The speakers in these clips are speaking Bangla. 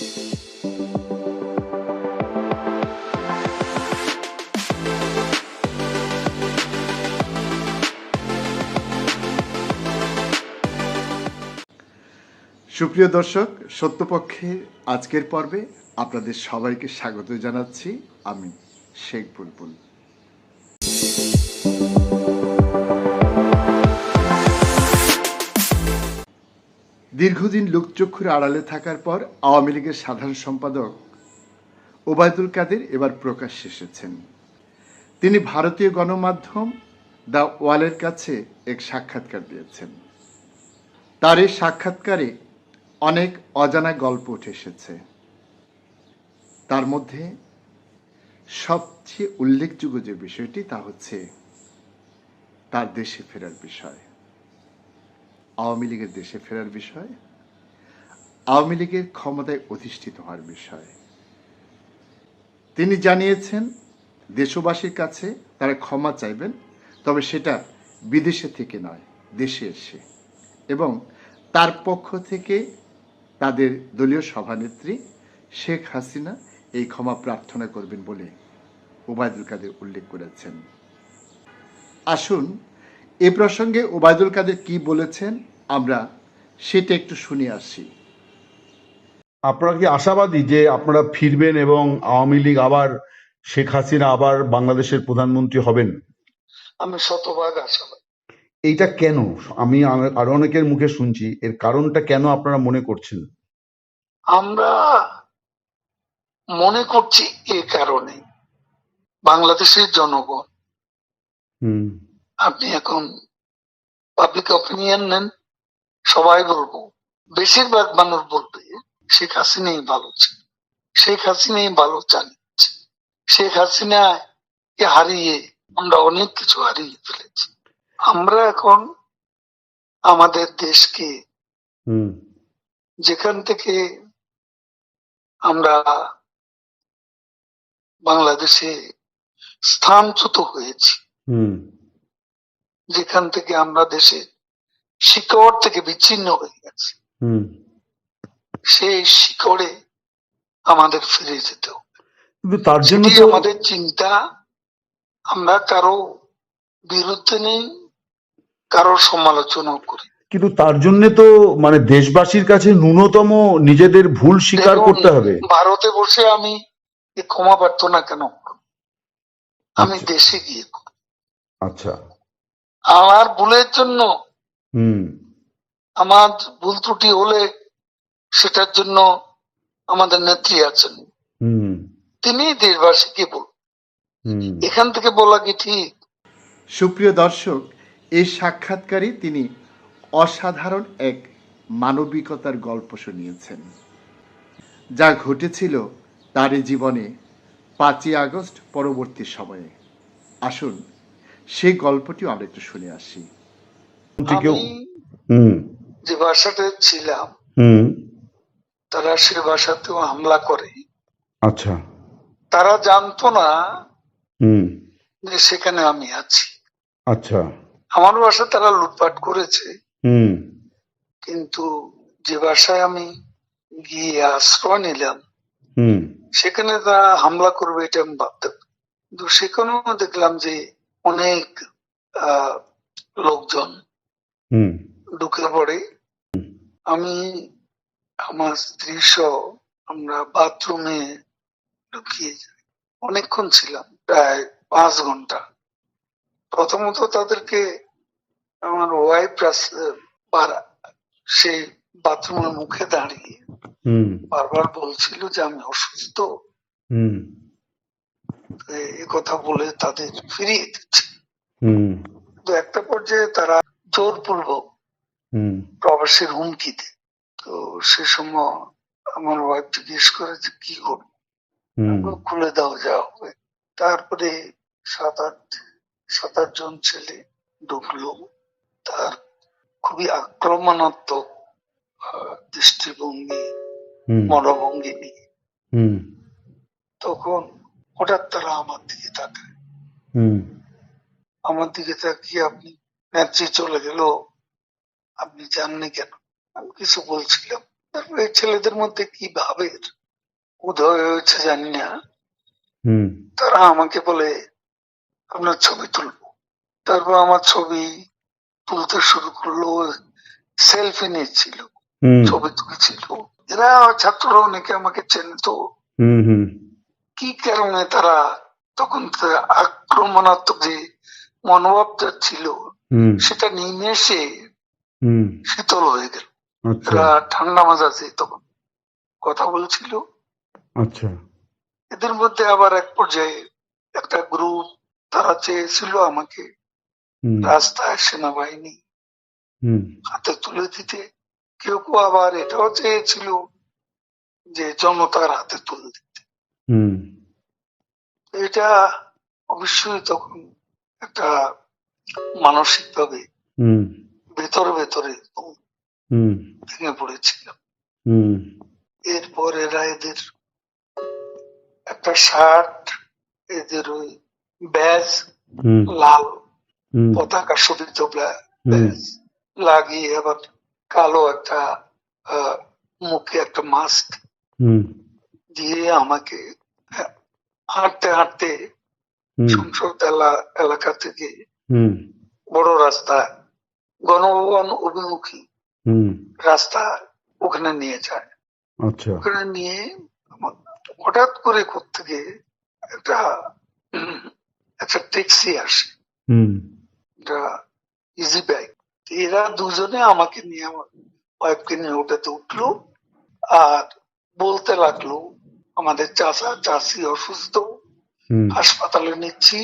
সুপ্রিয় দর্শক সত্যপক্ষে আজকের পর্বে আপনাদের সবাইকে স্বাগত জানাচ্ছি। আমি শেখ বুলবুল। দীর্ঘদিন লোকচক্ষুর আড়ালে থাকার পর আওয়ামী লীগের সাধারণ সম্পাদক ওবায়দুল কাদের এবার প্রকাশ এসেছেন। তিনি ভারতীয় গণমাধ্যম দ্য ওয়ালের কাছে এক সাক্ষাৎকার দিয়েছেন। তার এই সাক্ষাৎকারে অনেক অজানা গল্প উঠে এসেছে। তার মধ্যে সবচেয়ে উল্লেখযোগ্য যে বিষয়টি তা হচ্ছে তার দেশে ফেরার বিষয়। আওয়ামী লীগের দেশে ফেরার বিষয়, আওয়ামী লীগের ক্ষমতায় অধিষ্ঠিত হওয়ার বিষয়। তিনি জানিয়েছেন, দেশবাসীর কাছে তারা ক্ষমা চাইবেন, তবে সেটা বিদেশে থেকে নয়, দেশে এসে। এবং তার পক্ষ থেকে তাদের দলীয় সভানেত্রী শেখ হাসিনা এই ক্ষমা প্রার্থনা করবেন বলে ওবায়দুল কাদের উল্লেখ করেছেন। আসুন এ প্রসঙ্গে ওবায়দুল কাদের কি বলেছেন আমরা সেটা একটু শুনে আসি। আপনারা কি আশাবাদী যে আপনারা ফিরবেন এবং আওয়ামী লীগ আবার শেখ হাসিনা আবার বাংলাদেশের প্রধানমন্ত্রী হবেন? আমি শতভাগ আশাবাদী। এইটা কেন? আমি আরও অনেকের মুখে শুনছি এর কারণটা কেন আপনারা মনে করছেন? আমরা মনে করছি এ কারণে বাংলাদেশের জনগণ হুম। আপনি এখন পাবলিক অপিনিয়ন নেন সবাই বলব। বেশিরভাগ মানুষ বলবে শেখ হাসিনাই ভালো ছিল শেখ হাসিনাই ভালো চালিয়েছে শেখ হাসিনা হারিয়ে আমরা অনেক কিছু হারিয়ে ফেলেছি। আমরা এখন আমাদের দেশকে হুম। যেখান থেকে আমরা বাংলাদেশে স্থানচ্যুত হয়েছি। হুম। যেখান থেকে আমরা দেশে শিকড় থেকে বিচ্ছিন্ন হয়ে গেছি। সেই শিকড়ে আমাদের ফিরে যেতে হবে। কিন্তু তার জন্য আমাদের চিন্তা। আমরা কারও বিরুদ্ধে নেই কারও সমালোচনা করি কিন্তু তার জন্য তো মানে দেশবাসীর কাছে ন্যূনতম নিজেদের ভুল স্বীকার করতে হবে। ভারতে বসে আমি ক্ষমা প্রার্থনা কেন? আমি আচ্ছা। দেশে গিয়ে। আচ্ছা। আমার ভুলের জন্য আমার ভুল ত্রুটি হলে সেটার জন্য আমাদের নেত্রী আছেন। হুম। তিনি দেশবাসীকে বল এখান থেকে বলা কি ঠিক? সুপ্রিয় দর্শক এই সাক্ষাৎকারে তিনি অসাধারণ এক মানবিকতার গল্প শুনিয়েছেন। যা ঘটেছিল তারই জীবনে পাঁচই আগস্ট পরবর্তী সময়ে। আসুন সেই গল্পটিও আমরা একটু শুনে আসি। কেউ আমি হুম। যে বাসাতে ছিলাম তারা সে বাসাতেও হামলা করে। আচ্ছা। তারা জানতো না যে সেখানে আমি আছি। আচ্ছা। আমার বাসা তারা লুটপাট করেছে। হুম। কিন্তু যে বাসায় আমি গিয়ে আশ্রয় নিলাম হুম। সেখানে তারা হামলা করবে এটা আমি ভাবতে পারি। কিন্তু সেখানেও দেখলাম যে অনেক লোকজন ঢুকে পড়ে। আমি আমার স্ত্রী সহ আমরা বাথরুমে ঢুকিয়ে যাই অনেকক্ষণ ছিলাম প্রায় পাঁচ ঘণ্টা। প্রথমত তাদেরকে আমার ওয়াইফ পাড়া সেই বাথরুমের মুখে দাঁড়িয়ে হুম। বারবার বলছিল যে আমি অসুস্থ। কথা বলে তাদের ফিরিয়ে দিচ্ছে। তো একটা পর্যায়ে তারা জোরপূর্বক প্রবাসের তো সে সময় আমার ওয়াইফ জিজ্ঞেস করে যে কি করব? খুলে দাও যা হবে। তারপরে সাত আট সাত আট জন ছেলে ঢুকলো। তার খুবই আক্রমণাত্মক দৃষ্টিভঙ্গি মনোভঙ্গি নিয়ে। হুম। তখন হঠাৎ তারা আমার দিকে তাকায়। আমার দিকে তাকিয়ে আপনি নেত্রী চলে গেল। আপনি জাননি কেন? আমি কিছু বলছিলাম। তারপরে ছেলেদের মধ্যে কি ভাবের? উদয় হয়েছে জানি না। তারা আমাকে বলে আপনার ছবি তুলবো। তারপর আমার ছবি তুলতে শুরু করল সেলফি নিচ্ছিল হুম। ছবি তুলছিল। এরা ছাত্ররা অনেকে আমাকে চেনে তো হুম হুম। কি কারণে তারা তখন আক্রমণাত্মক যে মনোভাবটা ছিল সেটা নেমে এসে শীতল হয়ে গেল। আচ্ছা। এরা ঠান্ডা মাজাজে তখন কথা বলছিল। আচ্ছা। এদের মধ্যে আবার এক পর্যায়ে একটা গ্রুপ তারা চেয়েছিল আমাকে রাস্তায় সেনাবাহিনী হুম। হাতে তুলে দিতে। কেউ কেউ আবার এটাও চেয়েছিল যে জনতার হাতে তুলে দিতে। হুম। এটা অবশ্যই তখন একটা মানসিক ভাবে হুম। ভেতরে ভেতরে হুম। ভেঙে পড়েছিলাম। হুম। এরপর এরা এদের একটা শার্ট এদের ওই ব্যাজ লাল পতাকা শোভিত ব্যাজ লাগিয়ে আবার কালো একটা আহ, মুখে একটা মাস্ক হুম। দিয়ে আমাকে হাঁটতে হাঁটতে সংসদ এলাকা থেকে বড় রাস্তা গণভবন অভিমুখী রাস্তা ওখানে নিয়ে যায়। আচ্ছা। ওখানে নিয়ে হঠাৎ করে থেকে একটা একটা ট্যাক্সি আসে। ইজি ব্যাগ এরা দুজনে আমাকে নিয়ে আমার ওয়াইফকে নিয়ে ওটাতে উঠল আর বলতে লাগল আমাদের চাচা চাষি অসুস্থ হাসপাতালে নিচ্ছি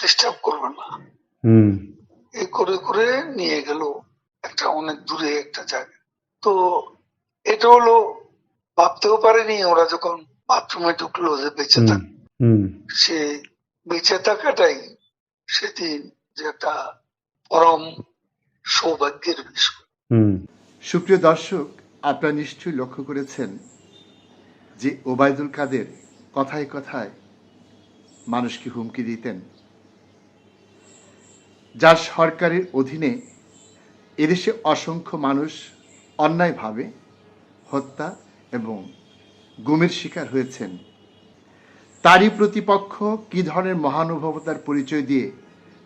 ডিস্টার্ব করবে না। হুম। এই করে করে নিয়ে গেল একটা অনেক দূরে একটা জায়গা তো এটা হলো ভাবতেও পারেনি ওরা যখন বাথরুমে ঢুকলো যে বেঁচে থাক। হুম। সে বেঁচে থাকাটাই সেদিন যে একটা পরম সৌভাগ্যের বিষয়। হুম। সুপ্রিয় দর্শক আপনারা নিশ্চয়ই লক্ষ্য করেছেন যে ওবায়দুল কাদের কথায় কথায় মানুষকে হুমকি দিতেন, যার সরকারের অধীনে এদেশে অসংখ্য মানুষ অন্যায়ভাবে হত্যা এবং গুমের শিকার হয়েছেন। তারই প্রতিপক্ষ কী ধরনের মহানুভবতার পরিচয় দিয়ে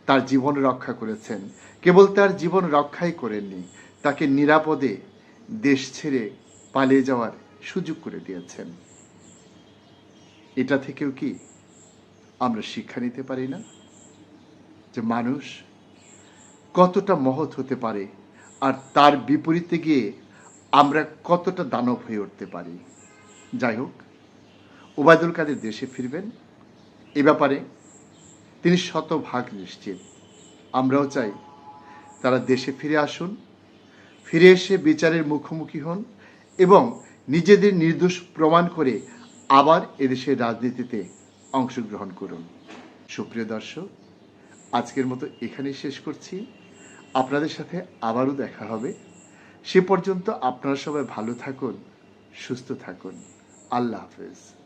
তার জীবন রক্ষা করেছেন? কেবল তার জীবন রক্ষাই করেননি, তাকে নিরাপদে দেশ ছেড়ে পালিয়ে যাওয়ার সুযোগ করে দিয়েছেন। এটা থেকেও কি আমরা শিক্ষা নিতে পারি না? যে মানুষ কতটা মহৎ হতে পারে আর তার বিপরীতে গিয়ে আমরা কতটা দানব হয়ে উঠতে পারি। যাই হোক, ওবায়দুল কাদের দেশে ফিরবেন। এ ব্যাপারে তিনি শতভাগ নিশ্চিত। আমরাও চাই তারা দেশে ফিরে আসুন, ফিরে এসে বিচারের মুখোমুখি হন এবং নিজেদের নির্দোষ প্রমাণ করে আবার এদেশের রাজনীতিতে অংশগ্রহণ করুন। সুপ্রিয় দর্শক, আজকের মতো এখানেই শেষ করছি। আপনাদের সাথে আবারও দেখা হবে। সে পর্যন্ত আপনারা সবাই ভালো থাকুন, সুস্থ থাকুন। আল্লাহ হাফেজ।